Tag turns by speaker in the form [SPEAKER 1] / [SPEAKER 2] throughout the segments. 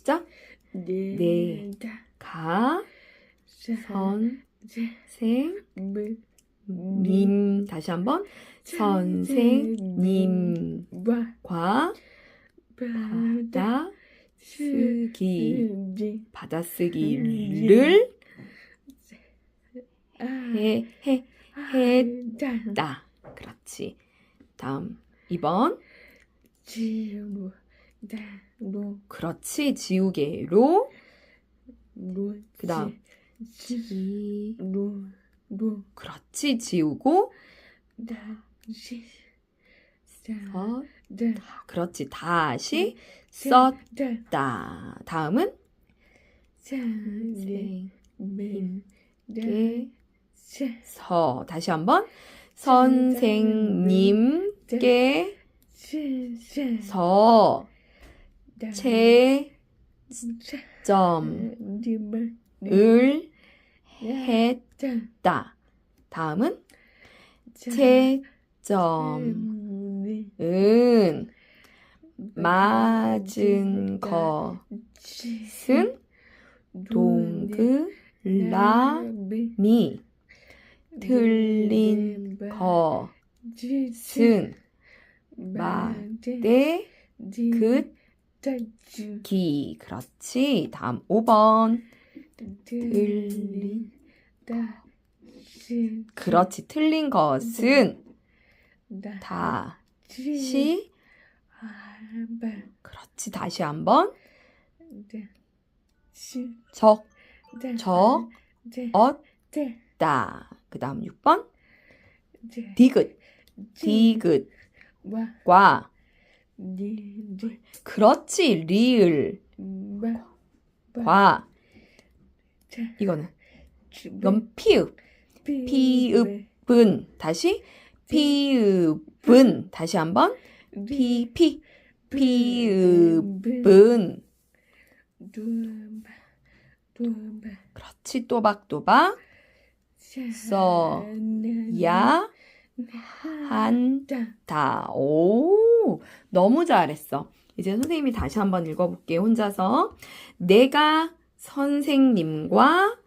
[SPEAKER 1] 시작.
[SPEAKER 2] 네.
[SPEAKER 1] 네. 가, 선, 생, 님. 다시 한번. 선생님. 과, 바다, 쓰기. 받아쓰기를 해, 해, 했다. 그렇지. 다음 2번.
[SPEAKER 2] 지우 다 로
[SPEAKER 1] 그렇지. 지우개 로.
[SPEAKER 2] 로
[SPEAKER 1] 그다음.
[SPEAKER 2] 지
[SPEAKER 1] 지,
[SPEAKER 2] 로로
[SPEAKER 1] 그렇지. 지우고.
[SPEAKER 2] 다 시
[SPEAKER 1] 어,
[SPEAKER 2] 다
[SPEAKER 1] 그렇지. 다시 썼다.
[SPEAKER 2] 다
[SPEAKER 1] 다음은
[SPEAKER 2] 선생님
[SPEAKER 1] 게,
[SPEAKER 2] 자
[SPEAKER 1] 서. 다시 한번. 선생님께 서. 채점을 했다. 다음은 채점은 맞은 것은 동그라미. 틀린 것은 막대 긋기 그렇지. 다음 5번. 틀린 그렇지. 틀린 것은 다시 그렇지. 다시 한번. 적 저, 얻다. 그 다음 6번. 디귿. 디귿과 그렇지 리을. 과. 이거는. 이건 피읍. 피읍은 다시? 피읍은 다시 한번? 피피. 피읍은. 그렇지 또박또박. 써야 한다. 오, 너무 잘했어. 이제 선생님이 다시 한번 읽어볼게요. 혼자서. 내가 선생님과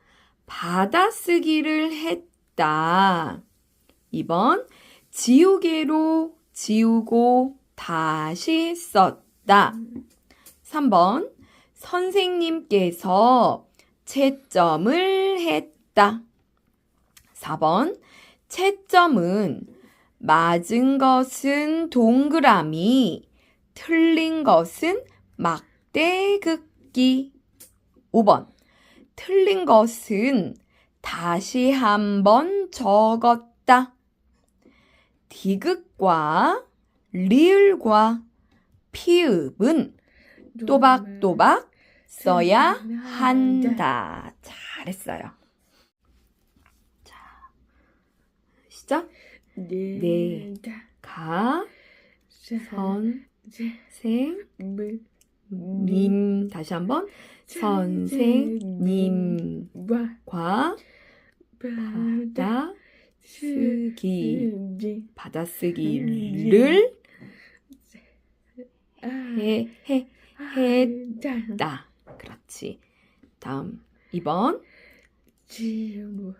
[SPEAKER 1] 받아쓰기를 했다. 2번. 지우개로 지우고 다시 썼다. 3번. 선생님께서 채점을 했다. 4번. 채점은 맞은 것은 동그라미, 틀린 것은 막대 긋기. 5번. 틀린 것은 다시 한번 적었다. 디귿과 리을과 피읍은 또박또박 써야 한다. 잘했어요. 자, 시작. 네. 가, 선, 생, 님. 다시 한번. 선생님. 과, 바다, 쓰기. 받아쓰기를 해, 해, 했다. 그렇지. 다음 2번.
[SPEAKER 2] 지우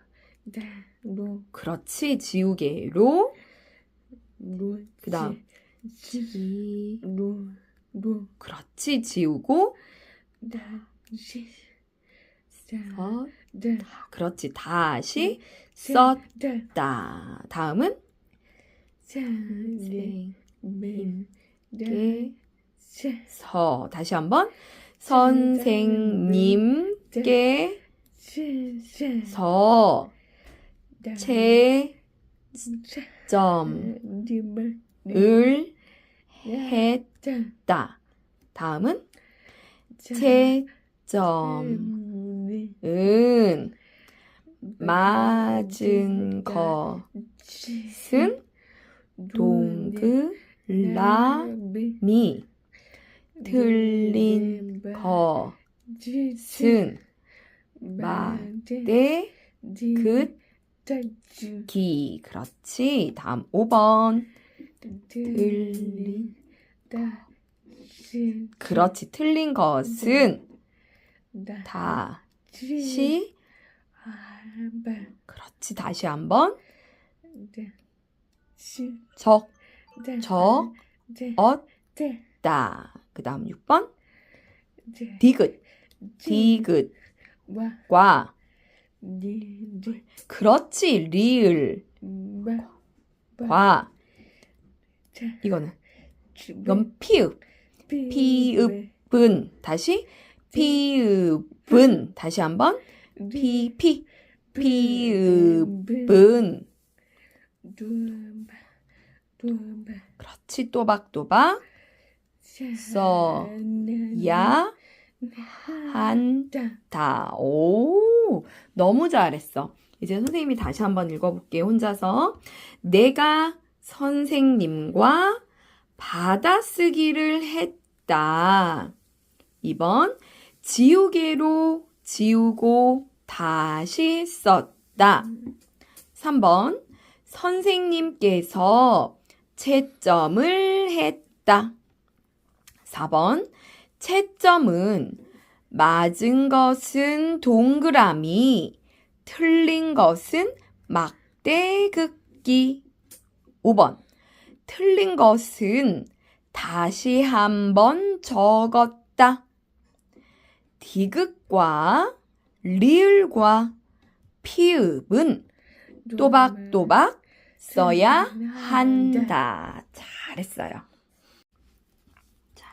[SPEAKER 2] 다로.
[SPEAKER 1] 그렇지. 지우개 로.
[SPEAKER 2] 로.
[SPEAKER 1] 그 다음.
[SPEAKER 2] 지
[SPEAKER 1] 지,
[SPEAKER 2] 로로.
[SPEAKER 1] 그렇지. 지우고.
[SPEAKER 2] 다 시.
[SPEAKER 1] 어,
[SPEAKER 2] 다.
[SPEAKER 1] 그렇지. 다시.
[SPEAKER 2] 썼다.
[SPEAKER 1] 썼다. 다음은?
[SPEAKER 2] 선생님께
[SPEAKER 1] 선생님께 서. 다시 한번. 선생님께 서. 채점을 했다. 다음은 채점은 맞은 것은 동그라미. 틀린 것은 막대 긋기 그렇지. 다음 5번. 틀린
[SPEAKER 2] 지,
[SPEAKER 1] 그렇지. 틀린 것은
[SPEAKER 2] 다,
[SPEAKER 1] 다시
[SPEAKER 2] 지, 한발,
[SPEAKER 1] 그렇지. 다시 한번.
[SPEAKER 2] 다, 지,
[SPEAKER 1] 적,
[SPEAKER 2] 다,
[SPEAKER 1] 적,
[SPEAKER 2] 다,
[SPEAKER 1] 엇,
[SPEAKER 2] 다,
[SPEAKER 1] 다. 그 다음 6번.
[SPEAKER 2] 다,
[SPEAKER 1] 디귿,
[SPEAKER 2] 지,
[SPEAKER 1] 디귿과.
[SPEAKER 2] 와, 니, 니,
[SPEAKER 1] 그렇지. 리을,
[SPEAKER 2] 마,
[SPEAKER 1] 과.
[SPEAKER 2] 자,
[SPEAKER 1] 이거는.
[SPEAKER 2] 지,
[SPEAKER 1] 이건 피읍,
[SPEAKER 2] 비,
[SPEAKER 1] 피읍. 분 다시? 피읍은 다시 한번? 피, 피, 피읍은. 그렇지. 또박또박. 써, 야, 한,
[SPEAKER 2] 다,
[SPEAKER 1] 다. 오, 너무 잘했어. 이제 선생님이 다시 한번 읽어볼게요. 혼자서. 내가 선생님과 받아쓰기를 했다. 2번. 지우개로 지우고 다시 썼다. 3번. 선생님께서 채점을 했다. 4번. 채점은 맞은 것은 동그라미, 틀린 것은 막대 긋기. 5번. 틀린 것은 다시 한번 적었다. 디귿과 리을과 피읍은 또박또박 써야 한다. 잘했어요. 자,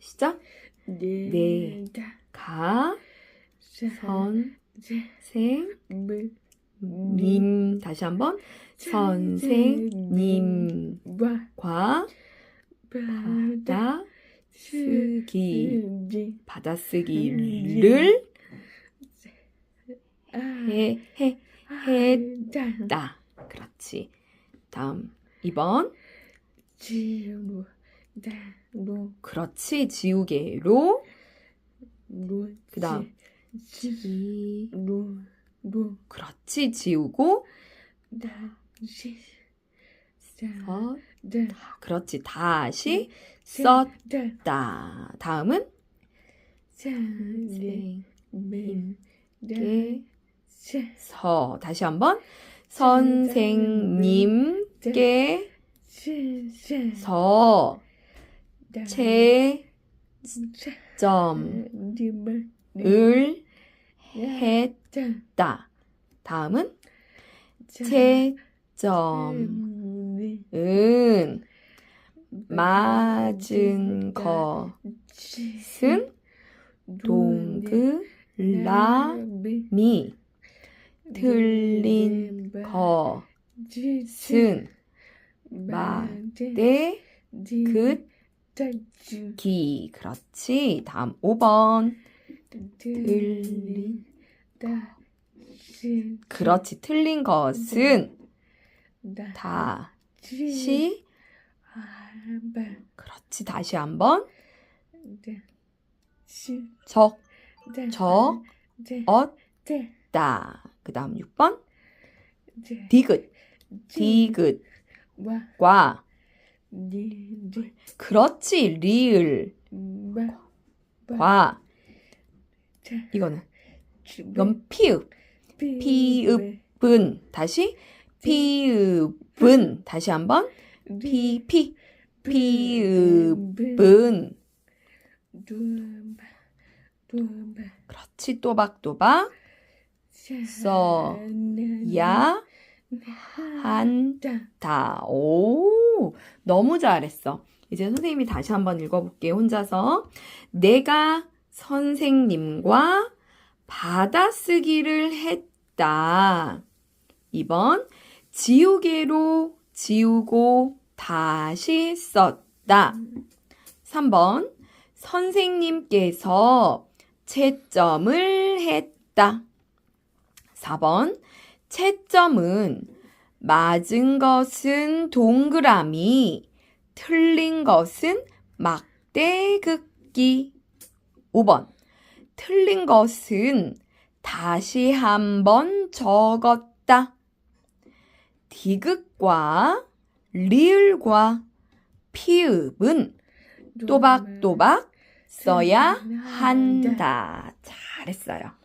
[SPEAKER 1] 시작.
[SPEAKER 2] 네,
[SPEAKER 1] 네.
[SPEAKER 2] 다,
[SPEAKER 1] 가,
[SPEAKER 2] 사,
[SPEAKER 1] 선,
[SPEAKER 2] 제,
[SPEAKER 1] 생,
[SPEAKER 2] 물,
[SPEAKER 1] 님. 다시 한번. 선생님.
[SPEAKER 2] 와,
[SPEAKER 1] 과,
[SPEAKER 2] 바다,
[SPEAKER 1] 다, 쓰기.
[SPEAKER 2] 지,
[SPEAKER 1] 받아쓰기를
[SPEAKER 2] 아,
[SPEAKER 1] 해, 해,
[SPEAKER 2] 했다.
[SPEAKER 1] 그렇지. 다음. 2번.
[SPEAKER 2] 지루, 다, 로,
[SPEAKER 1] 그렇지. 지우개 로.
[SPEAKER 2] 로,
[SPEAKER 1] 그 다음.
[SPEAKER 2] 지,
[SPEAKER 1] 지,
[SPEAKER 2] 로, 로,
[SPEAKER 1] 그렇지. 지우고.
[SPEAKER 2] 다, 지, 사,
[SPEAKER 1] 어,
[SPEAKER 2] 다,
[SPEAKER 1] 그렇지. 다시.
[SPEAKER 2] 사,
[SPEAKER 1] 썼다.
[SPEAKER 2] 다,
[SPEAKER 1] 다음은?
[SPEAKER 2] 사, 네, 매, 다,
[SPEAKER 1] 게,
[SPEAKER 2] 사,
[SPEAKER 1] 서. 다시 한번. 선생님께
[SPEAKER 2] 시, 시,
[SPEAKER 1] 서.
[SPEAKER 2] 다, 채점을
[SPEAKER 1] 했다.
[SPEAKER 2] 다,
[SPEAKER 1] 다음은
[SPEAKER 2] 자,
[SPEAKER 1] 채점은
[SPEAKER 2] 음,
[SPEAKER 1] 맞은 것은 동그라미 틀린 것은 막대 긋기. 그렇지. 다음 5번. 틀린 그렇지. 틀린 것은 다시 그렇지. 다시 한번. 적. 적, 엇다. 그 다음 6번. 디귿. 디귿과 그렇지 리을. 과. 이거는. 이건 피읍. 피읍. 분 다시? 피읍은 다시 한번? 피피. 피읍은. 그렇지 또박또박. 써, 야 한다 오 너무 잘했어. 이제 선생님이 다시 한번 읽어볼게요 혼자서. 내가 선생님과 받아쓰기를 했다. 2번 지우개로 지우고 다시 썼다. 3번 선생님께서 채점을 했다. 4번 채점은 맞은 것은 동그라미 틀린 것은 막대 긋기 5번 틀린 것은 다시 한번 적었다. 디귿과 리을과 피읍은 또박또박 써야 한다. 잘했어요.